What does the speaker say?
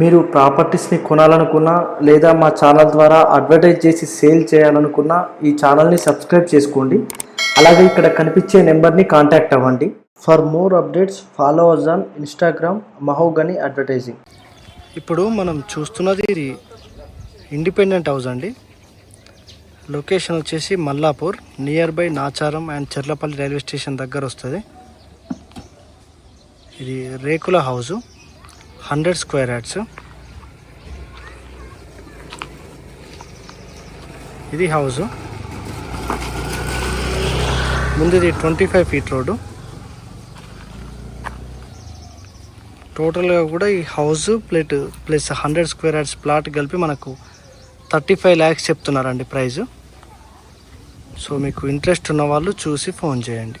మీరు ప్రాపర్టీస్ని కొనాలనుకున్నా లేదా మా ఛానల్ ద్వారా అడ్వర్టైజ్ చేసి సేల్ చేయాలనుకున్నా ఈ ఛానల్ని సబ్స్క్రైబ్ చేసుకోండి. అలాగే ఇక్కడ కనిపించే నెంబర్ని కాంటాక్ట్ అవ్వండి. For more updates follow us on Instagram Mahogany advertising ఇప్పుడు మనం చూస్తున్నది ఇది ఇండిపెండెంట్ హౌస్ అండి. లొకేషన్ వచ్చేసి Mallapur near by Nacharam and Cherlapalli railway station దగ్గర వస్తుంది. ఇది రేకుల హౌసు హండ్రెడ్ స్క్వేర్ యాడ్స్. ఇది హౌస్. ముందుది ట్వంటీ ఫైవ్ ఫీట్ రోడ్డు. టోటల్గా కూడా ఈ house plate plus hundred square yards plot కలిపి మనకు థర్టీ ఫైవ్ ల్యాక్స్ చెప్తున్నారండి ప్రైజు సో మీకు ఇంట్రెస్ట్ ఉన్న వాళ్ళు చూసి ఫోన్ చేయండి.